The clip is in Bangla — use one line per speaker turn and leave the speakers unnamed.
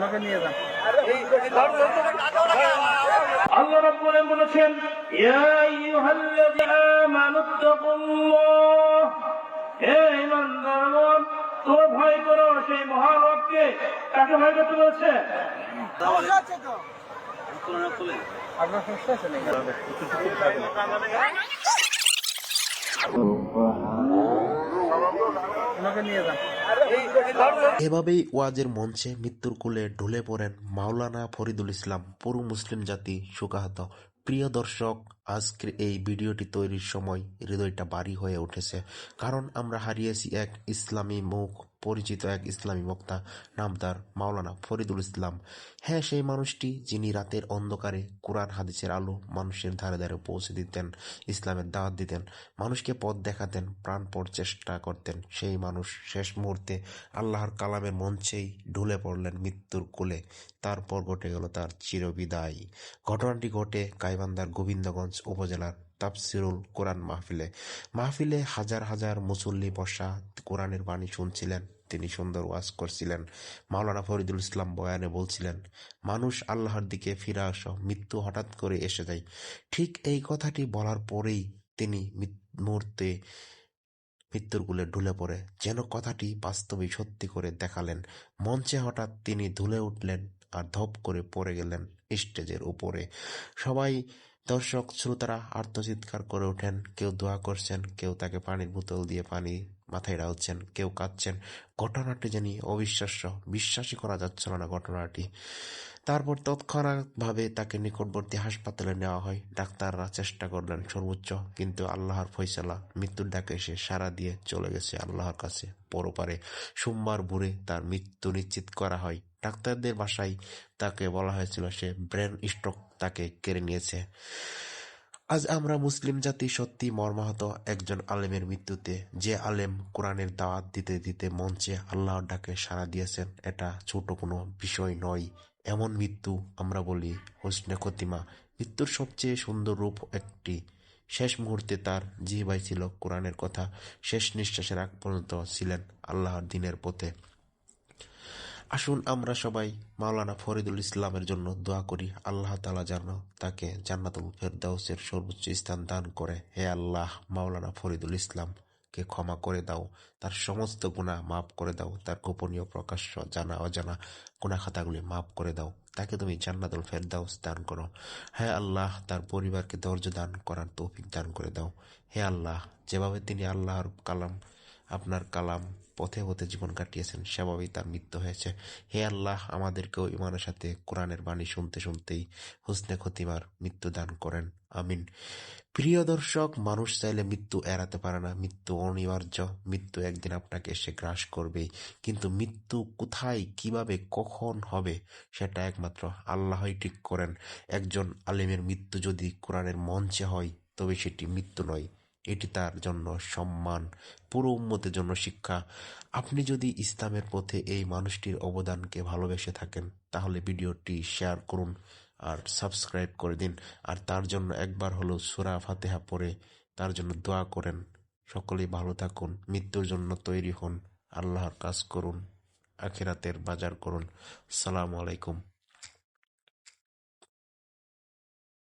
ওনাকে নিয়ে যান।
আল্লাহ রাব্বুল আলামিন বলেছেন ইয়া আইয়ুহাল্লাযীনা আমানুত্তাকুল্লাহ হে ঈমানদারগণ তোমরা ভয় করো সেই মহান রবকে। কাকে ভয় করতে বলছে?
আপনার সমস্যা আছে নাকি? ওনাকে নিয়ে যান।
এভাবেই ওয়াজের মঞ্চে মৃত্যুর কোলে ঢুলে পড়েন মাওলানা ফরিদুল ইসলাম, পুরু মুসলিম জাতি শোকাহত প্রিয় দর্শক, আজকের এই ভিডিওটি তৈরির সময় হৃদয়টা বাড়ি হয়ে উঠেছে। কারণ আমরা হারিয়েছি এক ইসলামী মুখ। পরিচিত এক ইসলামী বক্তা, নাম তার মাওলানা ফরিদুল ইসলাম। হ্যাঁ সেই মানুষটি যিনি রাতের অন্ধকারে কোরআন, হাদিসের আলো মানুষের ধারে ধারে পৌঁছে দিতেন, ইসলামের দাওয়াত দিতেন, মানুষকে পথ দেখাতেন প্রাণপর চেষ্টা করতেন, সেই মানুষ শেষ মুহূর্তে আল্লাহর কালামের মঞ্চেই ঢুলে পড়লেন মৃত্যুর কোলে। তারপর ঘটে গেল তার চিরবিদায়। ঘটনাটি ঘটে গাইবান্ধার গোবিন্দগঞ্জ উপজেলার তাফসিরুল কোরআন মাহফিলে। মাহফিলে হাজার হাজার মুসল্লি বসা কোরআনের বাণী শুনছিলেন, তিনি সুন্দর ওয়াজ করছিলেন। মাওলানা ফরিদুল ইসলাম বয়ানে বলছিলেন, মানুষ আল্লাহর দিকে ফিরে আসো, মৃত্যু হঠাৎ করে এসে যায়। ঠিক এই কথাটি বলার পরেই তিনি মুহূর্তে মৃত্যুর গুলে ঢুলে পড়ে, যেন কথাটি বাস্তবে সত্যি করে দেখালেন। মঞ্চে হঠাৎ তিনি ধুলে উঠলেন আর ধপ করে পড়ে গেলেন স্টেজের উপরে। সবাই দর্শক শ্রোতারা আর্তচিৎকার করে ওঠেন কেউ দোয়া করছেন কেউ তাকে পানির বোতল দিয়ে পানি মাথায় ঢালছেন কেউ কাঁদছেন। ঘটনাটি জানি অবিশ্বাস্য বিশ্বাসই করা যাচ্ছিল না ঘটনাটি। তারপর তৎক্ষণাৎভাবে তাকে নিকটবর্তী হাসপাতালে নেওয়া হয়। ডাক্তাররা চেষ্টা করলেন সর্বোচ্চ, কিন্তু আল্লাহর ফয়সালা, মৃত্যুর ডাকে এসে সারা দিয়ে চলে গেছে আল্লাহর কাছে। পরপারে সোমবার ভোরে তার মৃত্যু নিশ্চিত করা হয়। ডাক্তারদের বাসায় তাকে বলা হয়েছিল, সে ব্রেন স্ট্রোক তাকে কেড়ে নিয়েছে। আজ আমরা মুসলিম জাতি সত্যি মর্মাহত একজন আলেমের মৃত্যুতে। যে আলেম কোরআনের দাওয়াত দিতে দিতে মঞ্চে আল্লাহর ডাকে সাড়া দিয়েছেন, এটা ছোট কোনো বিষয় নয়। এমন মৃত্যু আমরা বলি হোসনে খতিমা। মৃত্যুর সবচেয়ে সুন্দর রূপ একটি। শেষ মুহূর্তে তার জিহবাই ছিল কোরআনের কথা। শেষ নিঃশ্বাসের আগ পর্যন্ত ছিলেন আল্লাহর দিনের পথে। আসুন আমরা সবাই মাওলানা ফরিদুল ইসলামের জন্য দোয়া করি, আল্লাহ তালা যেন তাকে জান্নাতুল ফেরদাউসের সর্বোচ্চ স্থান দান করে। হে আল্লাহ, মাওলানা ফরিদুল ইসলামকে ক্ষমা করে দাও, তার সমস্ত গুণা মাফ করে দাও, তার গোপনীয় প্রকাশ্য জানা অজানা গুণা খাতাগুলি মাফ করে দাও, তাকে তুমি জান্নাতুল ফেরদাউস দান করো। হে আল্লাহ, তার পরিবারকে ধৈর্য দান করার তৌফিক দান করে দাও। হে আল্লাহ, যেভাবে তিনি আল্লাহর কালাম আপনার কালাম পথে পথে জীবন কাটিয়েছেন সেভাবেই তার মৃত্যু হয়েছে। হে আল্লাহ, আমাদেরকেও ইমানের সাথে কোরআনের বাণী শুনতে শুনতেই হুসনে খতিমার মৃত্যু দান করেন। আমিন। প্রিয় দর্শক, মানুষ চাইলে মৃত্যু এড়াতে পারে না, মৃত্যু অনিবার্য, মৃত্যু একদিন আপনাকে এসে গ্রাস করবেই। কিন্তু মৃত্যু কোথায়, কীভাবে, কখন হবে, সেটা একমাত্র আল্লাহই ঠিক করেন। একজন আলেমের মৃত্যু যদি কোরআনের মঞ্চে হয়, তবে সেটি মৃত্যু নয়। এটি তার জন্য সম্মান, পুরো উম্মতের জন্য শিক্ষা। আপনি যদি ইসলামের পথে এই মানুষটির অবদানকে ভালোবেসে থাকেন, তাহলে ভিডিওটি শেয়ার করুন আর সাবস্ক্রাইব করে দিন। আর তার জন্য একবার হলো সুরা ফাতেহা পড়ে তার জন্য দোয়া করেন। সকলেই ভালো থাকুন, মৃত্যুর জন্য তৈরি হন, আল্লাহর কাজ করুন, আখিরাতের বাজার করুন। সালাম আলাইকুম।